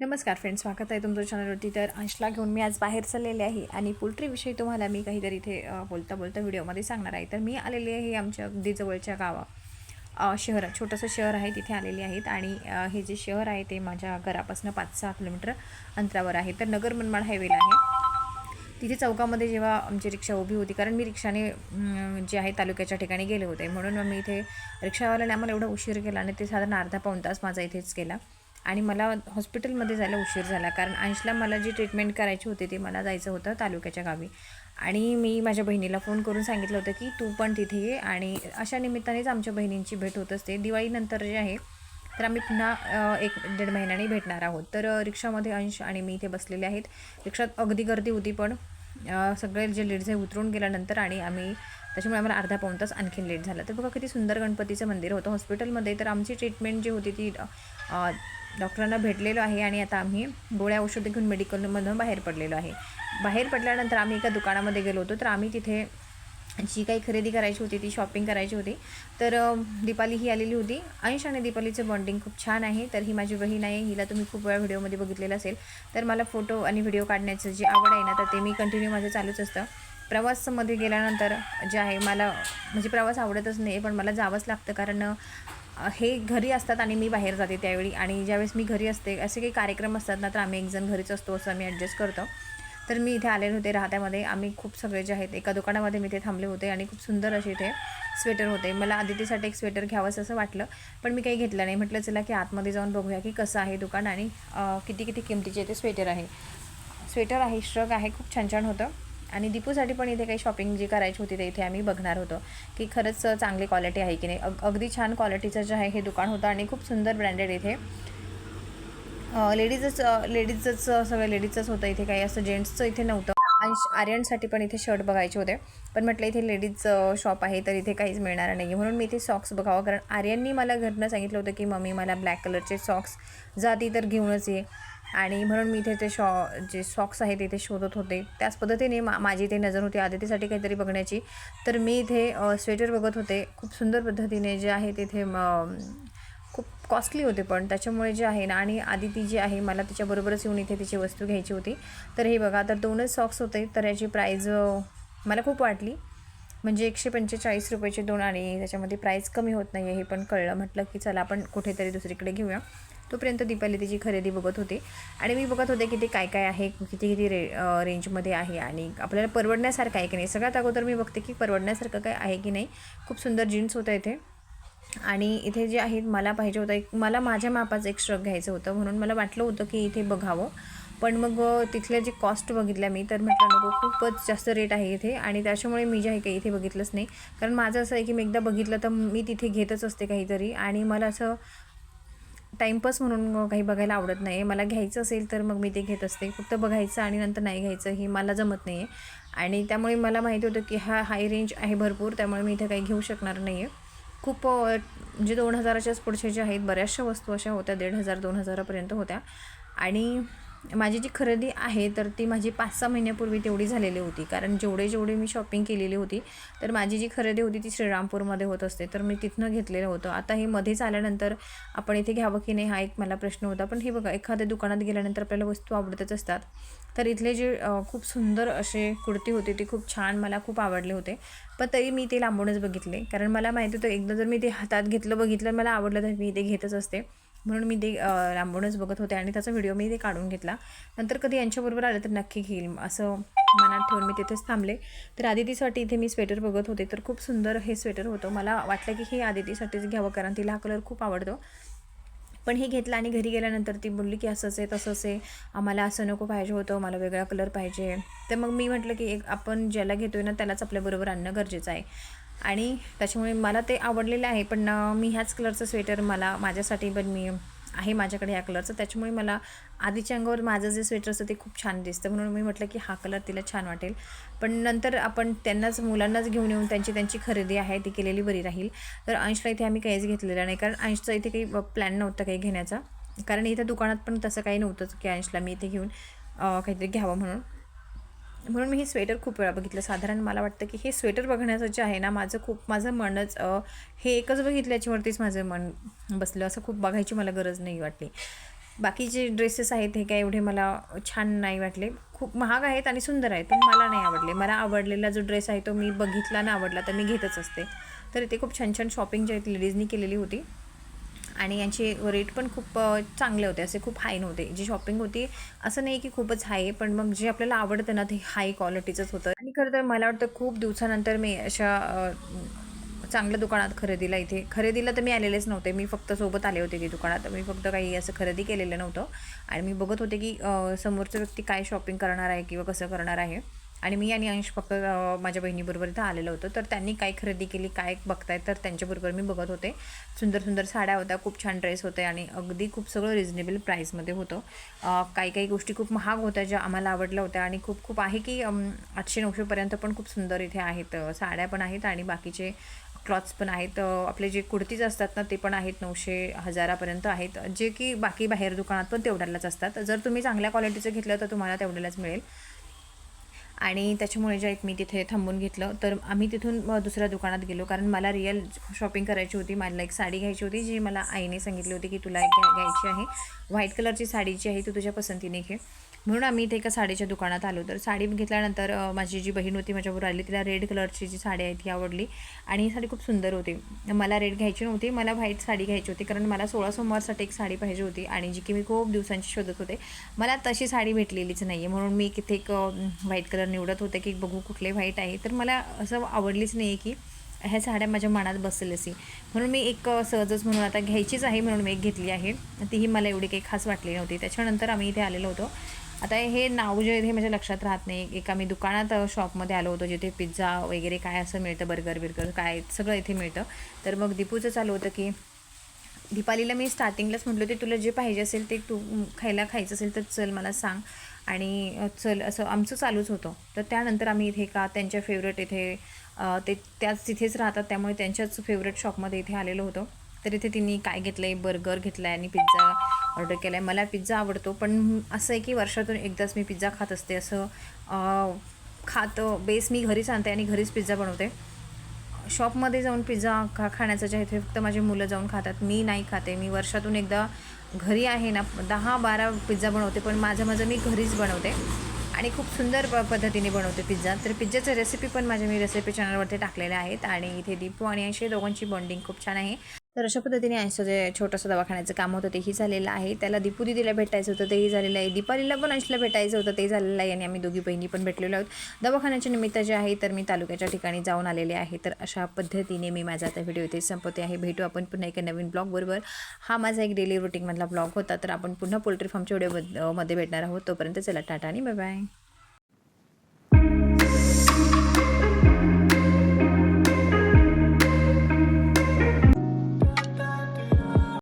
नमस्कार फ्रेंड्स स्वागत आहे तुमचं चॅनलवरती तर अंशला घेऊन मी आज बाहेर चाललेले आहे आणि पोल्ट्रीविषयी तुम्हाला मी काहीतरी इथे बोलता बोलता व्हिडिओमध्ये सांगणार आहे. तर मी आलेली आहे आमच्या अगदी जवळच्या गावा शहरात छोटंसं शहर आहे तिथे आलेले आहेत. आणि हे जे शहर आहे ते माझ्या घरापासून पाच सहा किलोमीटर अंतरावर आहे. तर नगर मनमाड हायवेला आहे. तिथे चौकामध्ये जेव्हा आमची रिक्षा उभी होती कारण मी रिक्षाने जे आहे तालुक्याच्या ठिकाणी गेले होते. म्हणून मग मी इथे रिक्षावाल्याने आम्हाला एवढा उशीर केला आणि ते साधारण अर्धा पाऊण तास माझा इथेच केला आणि मला हॉस्पिटलमध्ये जायला उशीर झाला. कारण अंशला मला जी ट्रीटमेंट करायची होती ती मला जायचं होतं तालुक्याच्या गावी. आणि मी माझ्या बहिणीला फोन करून सांगितलं होतं की तू पण तिथे ये. आणि अशा निमित्तानेच आमच्या बहिणींची भेट होत असते. दिवाळीनंतर जे आहे तर आम्ही पुन्हा एक दीड महिन्याने भेटणार आहोत. तर रिक्षामध्ये अंश आणि मी इथे बसलेले आहेत. रिक्षात अगदी गर्दी होती पण सगळे जे लेडीज आहे उतरून गेल्यानंतर आणि आम्ही त्याच्यामुळे आम्हाला अर्धा पाऊण तास आणखीन लेट झाला. तर बघा किती सुंदर गणपतीचं मंदिर होतं. हॉस्पिटलमध्ये तर आमची ट्रीटमेंट जी होती ती डॉक्टरांना भेटलेलो आहे आणि आता आम्ही गोळ्या औषधं घेऊन मेडिकलमधून बाहेर पडलेलो आहे. बाहेर पडल्यानंतर आम्ही एका दुकानामध्ये गेलो होतो तर आम्ही तिथे जी काही खरेदी करायची होती ती शॉपिंग करायची होती. तर दीपाली ही आलेली होती. अंश आणि दीपालीचं बॉन्डिंग खूप छान आहे तर ही माझी बहीण आहे हिला तुम्ही खूप वेळा व्हिडिओमध्ये बघितलेलं असेल. तर मला फोटो आणि व्हिडिओ काढण्याचं जी आवड आहे ना तर ते मी कंटिन्यू माझं चालूच असतं. प्रवासमध्ये गेल्यानंतर जे आहे मला म्हणजे प्रवास आवडतच नाही पण मला जावंच लागतं कारण हे घरी असतात आणि मी बाहेर जाते त्यावेळी. आणि ज्यावेळेस मी घरी असते असे काही कार्यक्रम असतात ना तर आम्ही एकजण घरीच असतो असं आम्ही ॲडजस्ट करतो. तर मी इथे आलेले होते राहत्यामध्ये. आम्ही खूप सगळे जे आहेत एका दुकानामध्ये मी इथे थांबले होते आणि खूप सुंदर असे इथे स्वेटर होते. मला आदितीसाठी एक स्वेटर घ्यावंसं असं वाटलं पण मी काही घेतलं नाही. म्हटलं चला की आतमध्ये जाऊन बघूया की कसं आहे दुकान आणि किती किती किमतीचे ते स्वेटर आहे. स्वेटर आहे श्रग आहे खूप छान छान होतं. आणि दीपूसाठी पण इथे काही शॉपिंग जी करायची होती ते इथे आम्ही बघणार होतो. की खरंच चांगली क्वालिटी आहे की नाही. अग अगदी छान क्वालिटीचं जे आहे हे दुकान होतं आणि खूप सुंदर ब्रँडेड इथे. लेडीजच लेडीजच सगळं लेडीजच होतं इथे काही. असं जेंट्सचं इथे नव्हतं. आणि आर्यनसाठी पण इथे शर्ट बघायचे होते. पण म्हटलं इथे लेडीज शॉप आहे तर इथे काहीच मिळणार नाही म्हणून मी इथे सॉक्स बघावं. कारण आर्यननी मला घरनं सांगितलं होतं की मम्मी मला ब्लॅक कलरचे सॉक्स जाती तर घेऊनच ये. आणि म्हणून मी इथे ते शॉ जे सॉक्स आहेत इथे शोधत होते. त्याच पद्धतीने मा माझी इथे नजर होती आदितीसाठी काहीतरी बघण्याची. तर मी इथे स्वेटर बघत होते. खूप सुंदर पद्धतीने जे आहे तिथे खूप कॉस्टली होते पण. त्याच्यामुळे जे आहे ना आणि आदिती जी आहे मला तिच्याबरोबरच येऊन इथे तिची वस्तू घ्यायची होती. तर हे बघा तर दोनच सॉक्स होते. तर याची प्राईज मला खूप वाटली. म्हणजे एकशे पंचेचाळीस रुपयाचे दोन आणि त्याच्यामध्ये प्राईस कमी होत नाही आहे हे पण कळलं. म्हटलं की चला आपण कुठेतरी दुसरीकडे घेऊया. तोपर्यंत दीपाली तिची खरेदी बघत होते. आणि मी बघत होते की ते काय काय आहे किती किती रे रेंजमध्ये आहे आणि आपल्याला परवडण्यासारखं आहे की नाही? सगळ्यात अगोदर मी बघते की परवडण्यासारखं काय आहे की नाही. खूप सुंदर जीन्स होतं इथे. आणि इथे जे आहेत मला पाहिजे होतं एक मला माझ्या मापाचं एक श्रग घ्यायचं होतं. म्हणून मला वाटलं होतं की इथे बघावं. पण मग तिथल्या जे कॉस्ट बघितल्या मी तर म्हटलं नको खूपच जास्त रेट आहे इथे. आणि त्याच्यामुळे मी जे आहे काही इथे बघितलंच नाही. कारण माझं असं आहे की मी एकदा बघितलं तर मी तिथे घेतच असते काहीतरी. आणि मला असं टाईमपास म्हणून काही बघायला आवडत नाही. मला घ्यायचं असेल तर मग मी ते घेत असते. फक्त बघायचं आणि नंतर नाही घ्यायचं हे मला जमत नाही. आहे आणि त्यामुळे मला माहिती होतं की हा हाय रेंज आहे भरपूर त्यामुळे मी इथे काही घेऊ शकणार नाही आहे खूप म्हणजे दोन हजाराच्याच पुढचे जे आहेत बऱ्याचशा वस्तू अशा होत्या दीड हजार दोन हजारापर्यंत होत्या. आणि माझी जी खरेदी आहे तर ती माझी पाच सहा महिन्यापूर्वी तेवढी झालेली होती. कारण जेवढे जेवढे मी शॉपिंग केलेली होती तर माझी जी खरेदी होती ती श्रीरामपूरमध्ये होत असते. तर मी तिथनं घेतलेलं होतं. आता हे मध्येच आल्यानंतर आपण इथे घ्यावं की नाही हा एक मला प्रश्न होता. पण हे बघा एखाद्या दुकानात गेल्यानंतर आपल्याला वस्तू आवडतच असतात. तर इथले जे खूप सुंदर असे कुर्ती होते ते खूप छान मला खूप आवडले होते. पण तरी मी ते लांबूनच बघितले. कारण मला माहिती होतं एकदा जर मी ते हातात घेतलं बघितलं मला आवडलं तर मी ते घेतच असते. म्हणून मी ते लांबूनच बघत होते आणि त्याचा व्हिडिओ मी ते काढून घेतला. नंतर कधी यांच्याबरोबर आलं तर नक्की घेईल. असं मनात ठेवून मी तिथेच थांबले. तर आदितीसाठी इथे मी स्वेटर बघत होते. तर खूप सुंदर हे स्वेटर होतं. मला वाटलं की हे आदितीसाठीच घ्यावं कारण तिला हा कलर खूप आवडतो. पण हे घेतलं आणि घरी गेल्यानंतर ती बोलली की असंच आहे तसंच आहे. आम्हाला असं नको पाहिजे होतं. मला वेगळा कलर पाहिजे. तर मग मी म्हटलं की एक आपण ज्याला घेतोय ना त्यालाच आपल्याबरोबर आणणं गरजेचं आहे. आणि त्याच्यामुळे मला ते आवडलेलं आहे. पण मी ह्याच कलरचं स्वेटर मला माझ्यासाठी पण मी आहे माझ्याकडे ह्या कलरचं त्याच्यामुळे मला आधीच्या अंगावर माझं जे स्वेटर असतं ते खूप छान दिसतं. म्हणून मी म्हटलं की हा कलर तिला छान वाटेल. पण नंतर आपण त्यांनाच मुलांनाच घेऊन येऊन त्यांची त्यांची खरेदी आहे ती केलेली बरी राहील. तर अंशला इथे आम्ही काहीच घेतलेलं नाही. कारण अंशचा इथे काही प्लॅन नव्हता काही घेण्याचा. कारण इथं दुकानात पण तसं काही नव्हतं की अंशला मी इथे घेऊन काहीतरी घ्यावं म्हणून. म्हणून मी हे स्वेटर खूप वेळा बघितलं. साधारण मला वाटतं की हे स्वेटर बघण्याचं जे आहे ना माझं खूप माझं मनच हे एकच बघितल्याच्यावरतीच माझं मन बसलं. असं खूप बघायची मला गरज नाही वाटली. बाकीचे ड्रेसेस आहेत हे काय एवढे मला छान नाही वाटले. खूप महाग आहेत आणि सुंदर आहेत पण मला नाही आवडले. मला आवडलेला जो ड्रेस आहे तो मी बघितला ना आवडला तर मी घेतच असते. तर इथे खूप छान छान शॉपिंग जे आहेत लेडीजनी केलेली होती. आणि यांचे रेट पण खूप चांगले होते असे खूप हाय नव्हते. जी शॉपिंग होती असं नाही की खूपच हाय पण मग जे आपल्याला आवडतं ना ते हाय क्वालिटीचंच होतं. आणि खरं तर मला वाटतं खूप दिवसानंतर मी अशा चांगल्या दुकानात खरेदीला इथे खरेदीला तर मी आलेलेच नव्हते. मी फक्त सोबत आले होते की दुकानात. मी फक्त काही असं खरेदी केलेलं नव्हतं. आणि मी बघत होते की समोरचं व्यक्ती काय शॉपिंग करणार आहे किंवा कसं करणार आहे. आणि मी आणि अंश फक्त माझ्या बहिणीबरोबर इथं आलेलो होतो. तर त्यांनी काय खरेदी केली काय बघताय तर त्यांच्याबरोबर मी बघत होते. सुंदर सुंदर साड्या होत्या खूप छान ड्रेस होते आणि अगदी खूप सगळं रिजनेबल प्राईसमध्ये होतं. काही काही गोष्टी खूप महाग होत्या ज्या आम्हाला आवडल्या होत्या आणि खूप खूप आहे की आठशे नऊशेपर्यंत पण खूप सुंदर इथे आहेत साड्या पण आहेत आणि बाकीचे क्लॉथ्स पण आहेत. आपले जे कुर्तीज असतात ना ते पण आहेत नऊशे हजारापर्यंत आहेत. जे की बाकी बाहेर दुकानात पण तेवढ्यालाच असतात. जर तुम्ही चांगल्या क्वालिटीचं घेतलं तर तुम्हाला तेवढ्यालाच मिळेल. आणि त्याच्यामुळे जे मी तिथे थांबून घेतलं. तर आम्ही तिथून दुसऱ्या दुकानात गेलो. कारण मला रिअल शॉपिंग करायची होती. मला एक साडी घ्यायची होती जी मला आईने सांगितली होती की तुला एक घ्यायची आहे. व्हाईट कलरची साडी जी आहे ती तुझ्या पसंतीने घे. म्हणून आम्ही इथे एका साडीच्या दुकानात आलो. तर साडी घेतल्यानंतर माझी जी बहीण होती माझ्याबरोबर आली तिला रेड कलरची जी साडी आहे ती आवडली. आणि ही साडी खूप सुंदर होती. मला रेड घ्यायची नव्हती मला व्हाईट साडी घ्यायची होती. कारण मला सोळा सोमवारसाठी एक साडी पाहिजे होती आणि जी की मी खूप दिवसांची शोधत होते. मला तशी साडी भेटलेलीच नाही आहे म्हणून मी किती एक व्हाईट कलर निवडत होते की बघू कुठले व्हाईट आहे. तर मला असं आवडलीच नाही आहे की ह्या साड्या माझ्या मनात बसेल अशी म्हणून मी एक सहजच म्हणून आता घ्यायचीच आहे म्हणून मी एक घेतली आहे. तीही मला एवढी काही खास वाटली नव्हती. त्याच्यानंतर आम्ही इथे आलेलो होतो. आता हे नाव जे हे माझ्या लक्षात राहत नाही. एका मी दुकानात शॉपमध्ये आलो होतो जिथे पिझ्झा वगैरे काय असं मिळतं बर्गर बिर्गर काय सगळं इथे मिळतं. तर मग दीपूचं चालू होतं की दीपालीला मी स्टार्टिंगलाच म्हटलं होते तुला जे पाहिजे असेल ते तू खायला खायचं असेल तर चल मला सांग. आणि चल असं आमचं चालूच होतं. तर त्यानंतर आम्ही इथे का त्यांच्या फेवरेट इथे ते त्याच तिथेच राहतात त्यामुळे त्यांच्याच फेवरेट शॉपमध्ये इथे आलेलो होतो. तर इथे तिने काय घेतलं आहे बर्गर घेतला आहे आणि पिझ्झा ऑर्डर केला आहे मला पिझ्झा आवडतो पण असं आहे की वर्षातून एकदाच मी पिझ्झा खात असते. असं खात बेस मी घरीच आणते आणि घरीच पिझ्झा बनवते. शॉपमध्ये जाऊन पिझ्झा खा खाण्याचं जे आहे ते फक्त माझी मुलं जाऊन खातात. मी नाही खाते. मी वर्षातून एकदा घरी आहे ना दहा बारा पिझ्झा बनवते पण माझं माझं मी घरीच बनवते. आणि खूप सुंदर प पद्धतीने बनवते पिझ्झा. तर पिझ्झाचं रेसिपी पण माझ्या मी रेसिपी चॅनलवरती टाकलेल्या आहेत. आणि इथे दीपू आणि अशी दोघांची बॉन्डिंग खूप छान आहे. तर अशा पद्धतीने अंशचं जे छोटंसं दवाखान्याचं काम होतं तेही झालेलं आहे. त्याला दीपू दिदीला भेटायचं होतं तेही झालेलं आहे. दीपालीला पण अंशला भेटायचं होतं ते झालेलं आहे आणि आम्ही दोघी बहिणी पण भेटलेलो आहोत. दवाखान्याच्या निमित्त जे आहे तर मी तालुक्याच्या ठिकाणी जाऊन आलेले आहे. तर अशा पद्धतीने मी माझा आता व्हिडिओ इथे संपवते आहे. भेटू आपण पुन्हा एका नवीन ब्लॉगबरोबर हा माझा एक डेली रुटीनमधला ब्लॉग होता. तर आपण पुन्हा पोल्ट्री फार्मच्या व्हिडिओमध्ये भेटणार आहोत. तोपर्यंत चला टाटा आणि बाय बाय